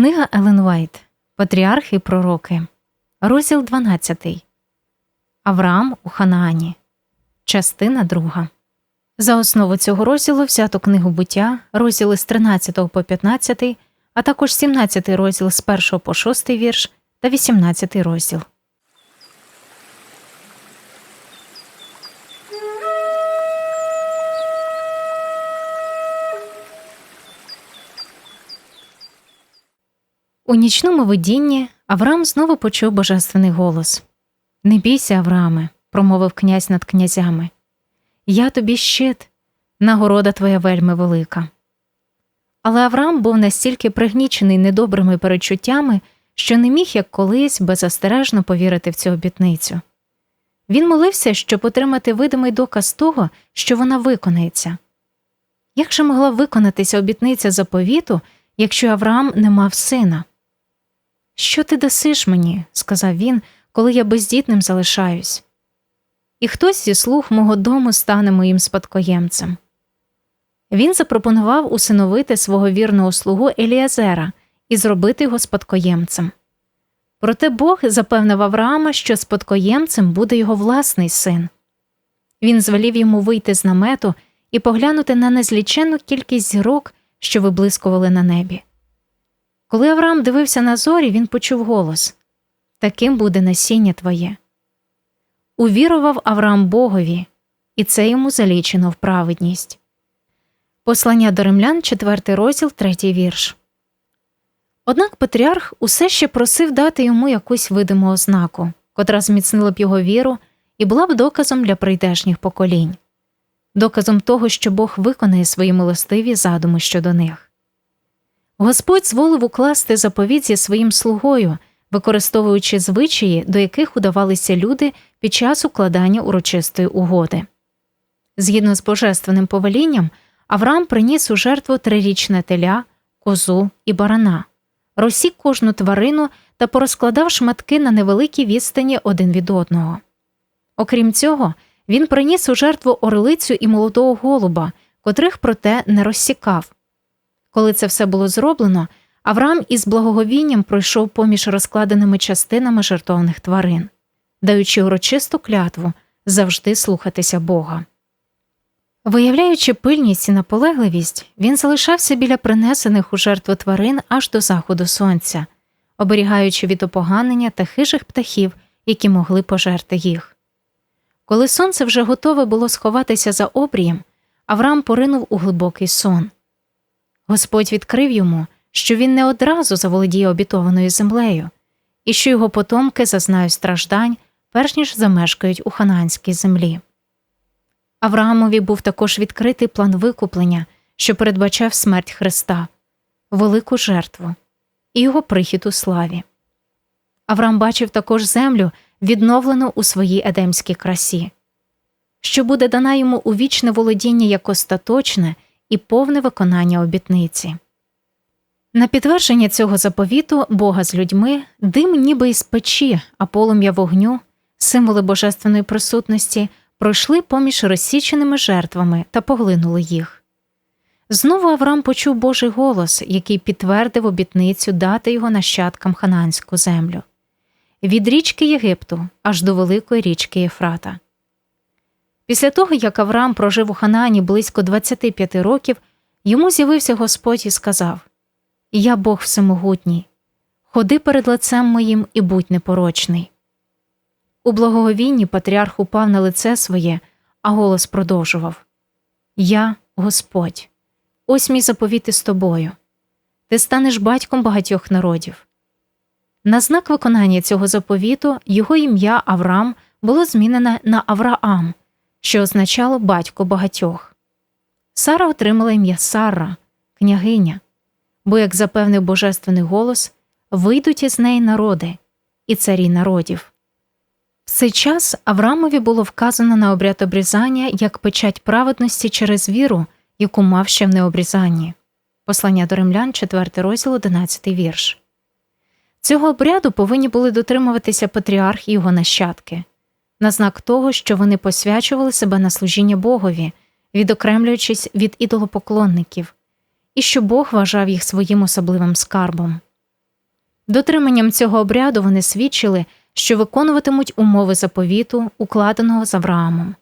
Книга Елен Вайт Патріархи і пророки. Розділ 12. Авраам у Ханаані. Частина 2. За основу цього розділу взято книгу буття, розділи з 13 по 15, а також 17 розділ з 1 по 6 вірш та 18 розділ. У нічному видінні Авраам знову почув божественний голос Не бійся, Аврааме, промовив князь над князями. Я тобі щит, нагорода твоя вельми велика. Але Авраам був настільки пригнічений недобрими перечуттями, що не міг, як колись, беззастережно повірити в цю обітницю. Він молився, щоб отримати видимий доказ того, що вона виконається. Як же могла виконатися обітниця заповіту, якщо Авраам не мав сина? Що ти дасиш мені, сказав він, коли я бездітним залишаюсь, і хтось зі слуг мого дому стане моїм спадкоємцем. Він запропонував усиновити свого вірного слугу Еліазера і зробити його спадкоємцем. Проте Бог запевнив Авраама, що спадкоємцем буде його власний син. Він звелів йому вийти з намету і поглянути на незліченну кількість зірок, що виблискували на небі. Коли Авраам дивився на зорі, він почув голос Таким буде насіння твоє. Увірував Авраам Богові, і це йому залічено в праведність. Послання до римлян, 4 розділ, 3 вірш. Однак патріарх усе ще просив дати йому якусь видиму ознаку, котра зміцнила б його віру і була б доказом для прийдешніх поколінь, доказом того, що Бог виконає свої милостиві задуми щодо них. Господь зволив укласти заповідь зі своїм слугою, використовуючи звичаї, до яких удавалися люди під час укладання урочистої угоди. Згідно з божественним повелінням, Авраам приніс у жертву трирічне теля, козу і барана, розсік кожну тварину та порозкладав шматки на невеликій відстані один від одного. Окрім цього, він приніс у жертву орлицю і молодого голуба, котрих проте не розсікав. Коли це все було зроблено, Авраам із благоговінням пройшов поміж розкладеними частинами жертовних тварин, даючи урочисту клятву завжди слухатися Бога. Виявляючи пильність і наполегливість, він залишався біля принесених у жертву тварин аж до заходу сонця, оберігаючи від опоганення та хижих птахів, які могли пожерти їх. Коли сонце вже готове було сховатися за обрієм, Авраам поринув у глибокий сон. Господь відкрив йому, що він не одразу заволодіє обітованою землею, і що його потомки зазнають страждань, перш ніж замешкають у хананській землі. Авраамові був також відкритий план викуплення, що передбачав смерть Христа, велику жертву і його прихід у славі. Авраам бачив також землю, відновлену у своїй едемській красі, що буде дана йому у вічне володіння як остаточне і повне виконання обітниці. На підтвердження цього заповіту Бога з людьми дим ніби із печі, а полум'я вогню, символи божественної присутності, пройшли поміж розсіченими жертвами та поглинули їх. Знову Авраам почув Божий голос, який підтвердив обітницю дати його нащадкам хананську землю від річки Єгипту аж до великої річки Єфрата. Після того, як Авраам прожив у Ханаані близько 25 років, йому з'явився Господь і сказав Я Бог всемогутній, ходи перед лицем моїм і будь непорочний. У благоговінні патріарх упав на лице своє, а голос продовжував Я Господь, ось мій заповіт із тобою. Ти станеш батьком багатьох народів. На знак виконання цього заповіту його ім'я Авраам було змінене на Авраам що означало батько багатьох. Сара отримала ім'я Сара, княгиня, бо, як запевнив божественний голос, вийдуть із неї народи і царі народів. В цей час Аврамові було вказано на обряд обрізання як печать праведності через віру, яку мав ще в необрізанні. Послання до римлян, 4 розділ, 11 вірш. Цього обряду повинні були дотримуватися патріарх і його нащадки на знак того, що вони посвячували себе на служіння Богові, відокремлюючись від ідолопоклонників, і що Бог вважав їх своїм особливим скарбом. Дотриманням цього обряду вони свідчили, що виконуватимуть умови заповіту, укладеного з Авраамом.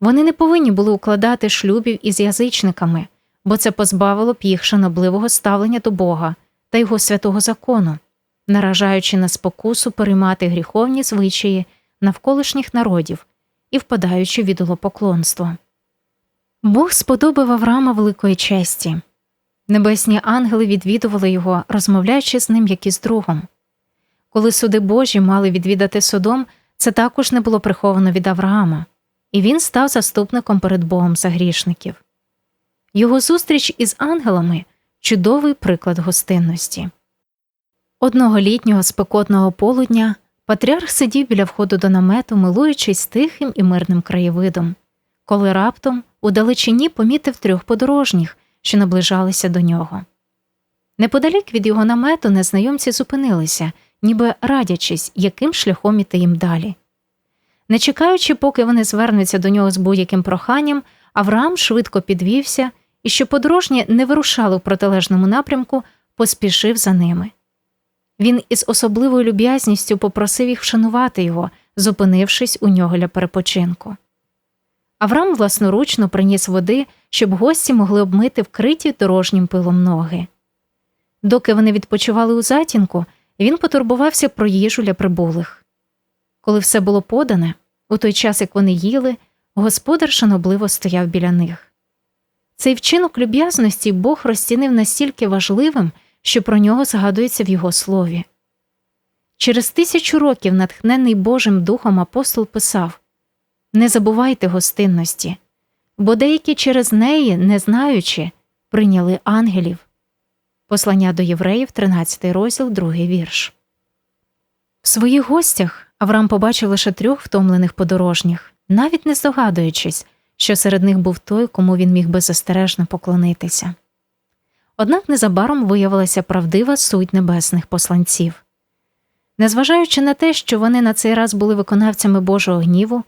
Вони не повинні були укладати шлюбів із язичниками, бо це позбавило б їх шанобливого ставлення до Бога та його святого закону, наражаючи на спокусу переймати гріховні звичаї навколишніх народів і впадаючи в ідолопоклонство. Бог сподобав Авраама великої честі. Небесні ангели відвідували його, розмовляючи з ним як із другом. Коли суди Божі мали відвідати Содом, це також не було приховано від Авраама, і він став заступником перед Богом за грішників. Його зустріч із ангелами чудовий приклад гостинності. Одного літнього спекотного полудня патріарх сидів біля входу до намету, милуючись тихим і мирним краєвидом, коли раптом у далечині помітив трьох подорожніх, що наближалися до нього. Неподалік від його намету незнайомці зупинилися, ніби радячись, яким шляхом іти їм далі. Не чекаючи, поки вони звернуться до нього з будь-яким проханням, Авраам швидко підвівся і, що подорожні не вирушали в протилежному напрямку, поспішив за ними. Він із особливою люб'язністю попросив їх вшанувати його, зупинившись у нього для перепочинку. Авраам власноручно приніс води, щоб гості могли обмити вкриті дорожнім пилом ноги. Доки вони відпочивали у затінку, він потурбувався про їжу для прибулих. Коли все було подане, у той час як вони їли, господар шанобливо стояв біля них. Цей вчинок люб'язності Бог розцінив настільки важливим, що про нього згадується в його слові. Через тисячу років, натхнений Божим Духом апостол писав Не забувайте гостинності, бо деякі через неї, не знаючи, прийняли ангелів. Послання до євреїв, 13 розділ, 2 вірш. В своїх гостях Авраам побачив лише трьох втомлених подорожніх, навіть не здогадуючись, що серед них був той, кому він міг беззастережно поклонитися. Однак незабаром виявилася правдива суть небесних посланців. Незважаючи на те, що вони на цей раз були виконавцями Божого гніву,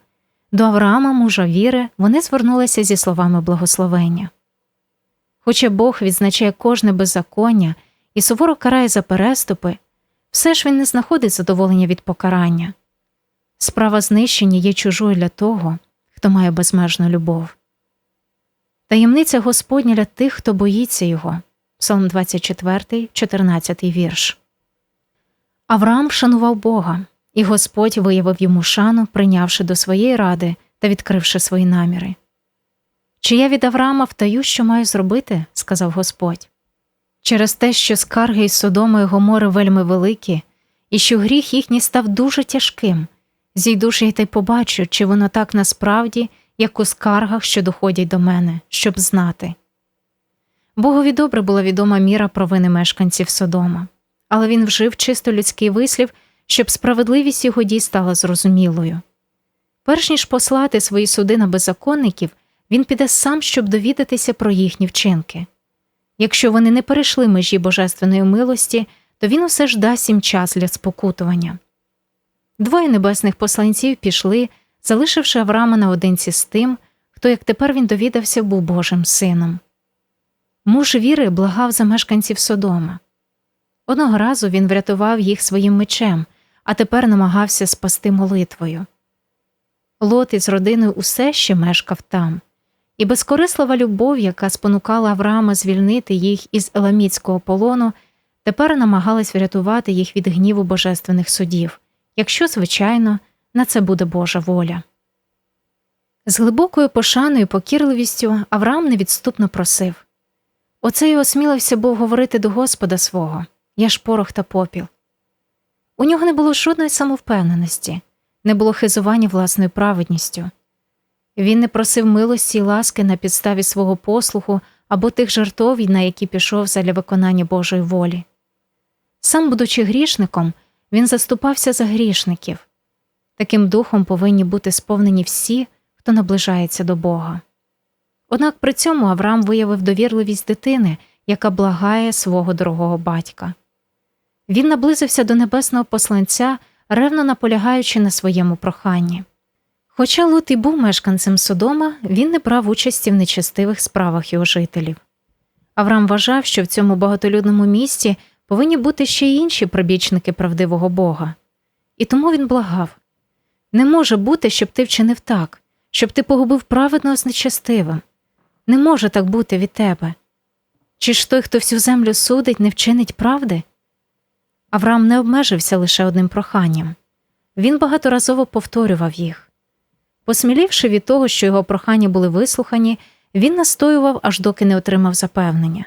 до Авраама, мужа віри, вони звернулися зі словами благословення. Хоча Бог відзначає кожне беззаконня і суворо карає за переступи, все ж він не знаходить задоволення від покарання. Справа знищення є чужою для того, хто має безмежну любов. Таємниця Господня для тих, хто боїться його. Псалм 24, 14 вірш. Авраам шанував Бога, і Господь виявив йому шану, прийнявши до своєї ради та відкривши свої наміри. Чи я від Авраама втаю, що маю зробити, сказав Господь. Через те, що скарги із Содома і Гомори вельми великі, і що гріх їхній став дуже тяжким, зійду ж я й побачу, чи воно так насправді, як у скаргах, що доходять до мене, щоб знати. Богові добре була відома міра провини мешканців Содома, але він вжив чисто людський вислів, щоб справедливість його дій стала зрозумілою. Перш ніж послати свої суди на беззаконників, він піде сам, щоб довідатися про їхні вчинки. Якщо вони не перейшли межі божественної милості, то він усе ж дасть їм час для спокутування. Двоє небесних посланців пішли, залишивши Авраама наодинці з тим, хто, як тепер він довідався, був Божим сином. Муж віри благав за мешканців Содома. Одного разу він врятував їх своїм мечем, а тепер намагався спасти молитвою. Лот із родиною усе ще мешкав там, і безкорислива любов, яка спонукала Авраама звільнити їх із еламітського полону, тепер намагалась врятувати їх від гніву божественних судів, якщо, звичайно, на це буде Божа воля. З глибокою пошаною і покірливістю Авраам невідступно просив Оце й осмілився був говорити до Господа свого я ж порох та попіл. У нього не було жодної самовпевненості, не було хизування власною праведністю. Він не просив милості й ласки на підставі свого послуху або тих жартов, на які пішов задля виконання Божої волі. Сам, будучи грішником, він заступався за грішників. Таким духом повинні бути сповнені всі, хто наближається до Бога. Однак при цьому Авраам виявив довірливість дитини, яка благає свого дорогого батька. Він наблизився до небесного посланця, ревно наполягаючи на своєму проханні. Хоча Лут і був мешканцем Содома, він не брав участі в нечестивих справах його жителів. Авраам вважав, що в цьому багатолюдному місті повинні бути ще й інші прибічники правдивого Бога. І тому він благав не може бути, щоб ти вчинив так, щоб ти погубив праведного з нечестивим. Не може так бути від тебе. Чи ж той, хто всю землю судить, не вчинить правди? Авраам не обмежився лише одним проханням він багаторазово повторював їх. Посмілівши від того, що його прохання були вислухані, він настоював, аж доки не отримав запевнення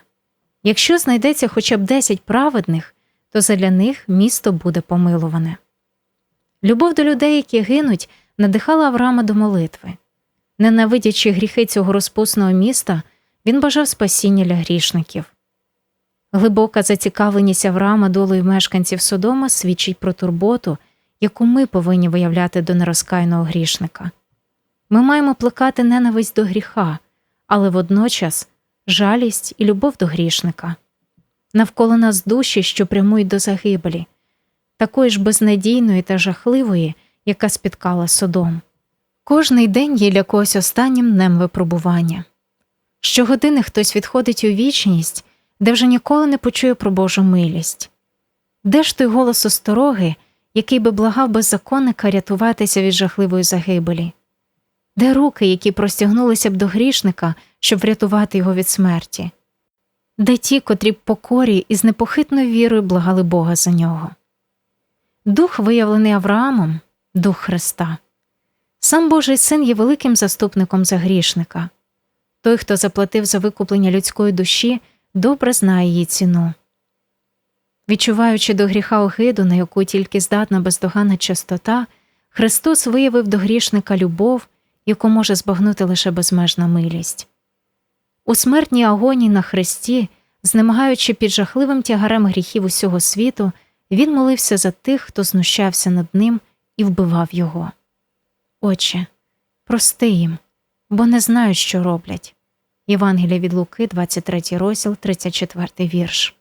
якщо знайдеться хоча б десять праведних, то задля них місто буде помилуване. Любов до людей, які гинуть, надихала Авраама до молитви. Ненавидячи гріхи цього розпусного міста, він бажав спасіння для грішників. Глибока зацікавленість Авраама долею мешканців Содома свідчить про турботу, яку ми повинні виявляти до нерозкаяного грішника. Ми маємо плекати ненависть до гріха, але водночас жалість і любов до грішника. Навколо нас душі, що прямують до загибелі, такої ж безнадійної та жахливої, яка спіткала Содом. Кожний день є для когось останнім днем випробування. Щогодини хтось відходить у вічність, де вже ніколи не почує про Божу милість. Де ж той голос остороги, який би благав беззаконника рятуватися від жахливої загибелі? Де руки, які простягнулися б до грішника, щоб врятувати його від смерті? Де ті, котрі б покорі і з непохитною вірою благали Бога за нього? Дух, виявлений Авраамом, дух Христа. Сам Божий син є великим заступником за грішника. Той, хто заплатив за викуплення людської душі, добре знає її ціну. Відчуваючи до гріха огиду, на яку тільки здатна бездоганна чистота, Христос виявив до грішника любов, яку може збагнути лише безмежна милість. У смертній агонії на хресті, знемагаючи під жахливим тягарем гріхів усього світу, він молився за тих, хто знущався над ним і вбивав його. Отче, прости їм, бо не знають, що роблять. Євангелія від Луки, 23 розділ, 34 вірш.